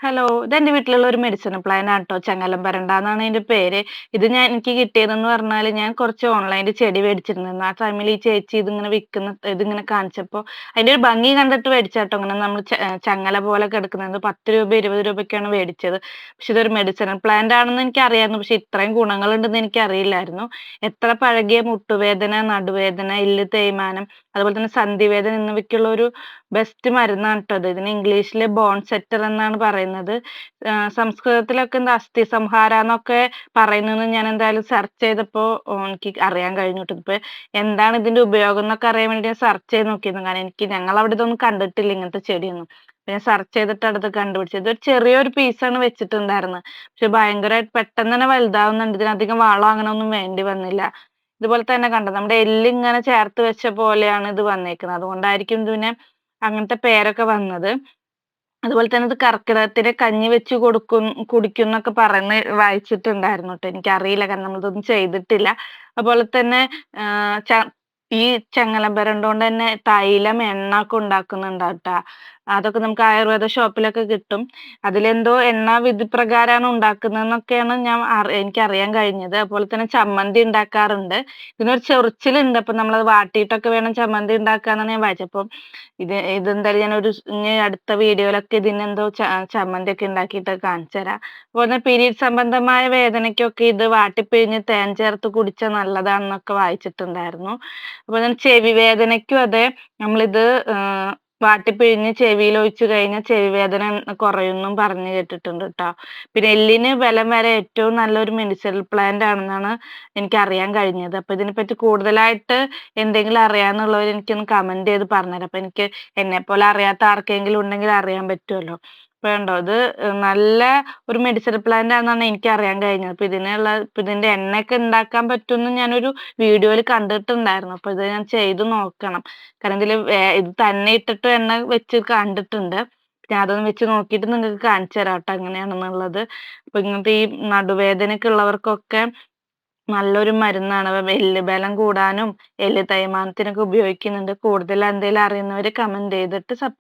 Hello ഇതെന്റെ വീട്ടിലുള്ള ഒരു മെഡിസിൻ പ്ലാൻ ആണ് ട്ടോ ചങ്ങലം പരണ്ട എന്നാണ് അതിന്റെ പേര്. ഇത് ഞാൻ എനിക്ക് കിട്ടിയതെന്ന് പറഞ്ഞാൽ ഞാൻ കുറച്ച് ഓൺലൈനിൽ ചെടി മേടിച്ചിരുന്നു. ആ ടൈമിൽ ഈ ചേച്ചി ഇതിങ്ങനെ വിൽക്കുന്ന ഇതിങ്ങനെ കാണിച്ചപ്പോൾ അതിന്റെ ഒരു ഭംഗി കണ്ടിട്ട് മേടിച്ചാട്ടോ. ഇങ്ങനെ നമ്മൾ ചങ്ങല പോലെ കിടക്കുന്നത് പത്ത് രൂപ ഇരുപത് രൂപയ്ക്കാണ് മേടിച്ചത്. പക്ഷെ ഇതൊരു മെഡിസിനൽ പ്ലാന്റ് ആണെന്ന് എനിക്ക് അറിയാമായിരുന്നു പക്ഷെ ഇത്രയും ഗുണങ്ങളുണ്ടെന്ന് എനിക്ക് അറിയില്ലായിരുന്നു എത്ര പഴകിയ മുട്ടുവേദന നടുവേദന എല്ല് തേയ്മാനം അതുപോലെ തന്നെ സന്ധിവേദന എന്നിവയ്ക്കുള്ള ഒരു ബെസ്റ്റ് മരുന്നാണ് ട്ടോ ഇത്. ഇതിന് ഇംഗ്ലീഷിൽ ബോൺ സെറ്റർ എന്നാണ് പറയുന്നത്. സംസ്കൃതത്തിലൊക്കെ എന്താ അസ്ഥി സംഹാര എന്നൊക്കെ പറയുന്നത് ഞാൻ എന്തായാലും സെർച്ച് ചെയ്തപ്പോൾ എനിക്ക് അറിയാൻ കഴിഞ്ഞു ട്ടോ ഇപ്പൊ എന്താണ് ഇതിന്റെ ഉപയോഗം എന്നൊക്കെ അറിയാൻ വേണ്ടി ഞാൻ സെർച്ച് ചെയ്ത് നോക്കിയിരുന്നു. കാരണം എനിക്ക് ഞങ്ങൾ അവിടെ ഇതൊന്നും കണ്ടിട്ടില്ല ഇങ്ങനത്തെ ചെടിയൊന്നും. പിന്നെ സെർച്ച് ചെയ്തിട്ട് അടുത്ത് കണ്ടുപിടിച്ചത് ഇതൊരു ചെറിയൊരു പീസാണ് വെച്ചിട്ടുണ്ടായിരുന്നത്. പക്ഷെ ഭയങ്കരമായിട്ട് പെട്ടെന്ന് തന്നെ വലുതാവുന്നുണ്ട്. ഇതിനധികം വളം അങ്ങനെ ഒന്നും വേണ്ടി വന്നില്ല. ഇതുപോലെ തന്നെ കണ്ടത് നമ്മുടെ എല്ലിങ്ങനെ ചേർത്ത് വെച്ച പോലെയാണ് ഇത് വന്നേക്കുന്നത്. അതുകൊണ്ടായിരിക്കും ഇതിന് അങ്ങനത്തെ പേരൊക്കെ വന്നത്. അതുപോലെ തന്നെ ഇത് കർക്കിടകത്തിന് കഞ്ഞി വെച്ച് കൊടുക്കും കുടിക്കും എന്നൊക്കെ പറയുന്ന വായിച്ചിട്ടുണ്ടായിരുന്നു ട്ടോ. എനിക്കറിയില്ല കാരണം നമ്മളിതൊന്നും ചെയ്തിട്ടില്ല. അതുപോലെ തന്നെ ഈ ചങ്ങലം കൊണ്ട് തന്നെ തൈലം എണ്ണ ഒക്കെ ഉണ്ടാക്കുന്നുണ്ടാവും ട്ടാ അതൊക്കെ നമുക്ക് ആയുർവേദ ഷോപ്പിലൊക്കെ കിട്ടും. അതിലെന്തോ എണ്ണ വിധി പ്രകാരമാണ് ഉണ്ടാക്കുന്നതെന്നൊക്കെയാണ് ഞാൻ എനിക്കറിയാൻ കഴിഞ്ഞത്. അതുപോലെ തന്നെ ചമ്മന്തി ഉണ്ടാക്കാറുണ്ട്. ഇതിനൊരു ചെറിച്ചിലുണ്ട്. അപ്പൊ നമ്മളത് വാട്ടിയിട്ടൊക്കെ വേണം ചമ്മന്തി ഉണ്ടാക്കാന്നാണ് ഞാൻ വായിച്ചത്. അപ്പം ഇത് ഇതെന്തായാലും ഞാനൊരു ഇനി അടുത്ത വീഡിയോയിലൊക്കെ ഇതിനെന്തോ ചമ്മന്തി ഒക്കെ ഉണ്ടാക്കിയിട്ട് കാണിച്ചു തരാം. അതുപോലെ പീരീഡ് സംബന്ധമായ വേദനയ്ക്കൊക്കെ ഇത് വാട്ടിപ്പിഴിഞ്ഞ് തേൻ ചേർത്ത് കുടിച്ചാൽ നല്ലതാണെന്നൊക്കെ വായിച്ചിട്ടുണ്ടായിരുന്നു. അതുപോലെ തന്നെ ചെവി വേദനയ്ക്കും അതെ നമ്മളിത് വാട്ടിപ്പിഴിഞ്ഞ് ചെവിയിൽ ഒഴിച്ചു കഴിഞ്ഞാൽ ചെവി വേദന കുറയുന്നു പറഞ്ഞു കേട്ടിട്ടുണ്ട് ട്ടോ. പിന്നെ എല്ലിന് ബലം വരെ ഏറ്റവും നല്ലൊരു മെഡിസിനൽ പ്ലാന്റ് ആണെന്നാണ് എനിക്ക് അറിയാൻ കഴിഞ്ഞത്. അപ്പൊ ഇതിനെപ്പറ്റി കൂടുതലായിട്ട് എന്തെങ്കിലും അറിയാന്നുള്ളവർ എനിക്കൊന്ന് കമന്റ് ചെയ്ത് പറഞ്ഞുതരാം. അപ്പൊ എനിക്ക് എന്നെപ്പോലെ അറിയാത്ത ആർക്കെങ്കിലും ഉണ്ടെങ്കിൽ അറിയാൻ പറ്റുമല്ലോ അപ്പൊ അത് നല്ല ഒരു മെഡിസിൻ പ്ലാന്റ് ആണെന്നാണ് എനിക്ക് അറിയാൻ കഴിഞ്ഞത്. അപ്പൊ ഇതിനുള്ള ഇതിന്റെ എണ്ണയൊക്കെ ഉണ്ടാക്കാൻ പറ്റുമെന്ന് ഞാനൊരു വീഡിയോയിൽ കണ്ടിട്ടുണ്ടായിരുന്നു. അപ്പൊ ഇത് ഞാൻ ചെയ്ത് നോക്കണം. കാരണം ഇതിൽ ഇത് തന്നെ ഇട്ടിട്ട് എണ്ണ വെച്ച് കണ്ടിട്ടുണ്ട്. ഞാൻ അതൊന്ന് വെച്ച് നോക്കിയിട്ട് നിങ്ങൾക്ക് കാണിച്ചു തരാം കേട്ടോ എങ്ങനെയാണെന്നുള്ളത്. അപ്പൊ ഇങ്ങനത്തെ ഈ നടുവേദനയൊക്കെ ഉള്ളവർക്കൊക്കെ നല്ലൊരു മരുന്നാണ്. എല്ല് ബലം കൂടാനും എല്ല് തേയ്മാനത്തിനൊക്കെ ഉപയോഗിക്കുന്നുണ്ട്. കൂടുതൽ എന്തെങ്കിലും അറിയുന്നവര് കമന്റ് ചെയ്തിട്ട്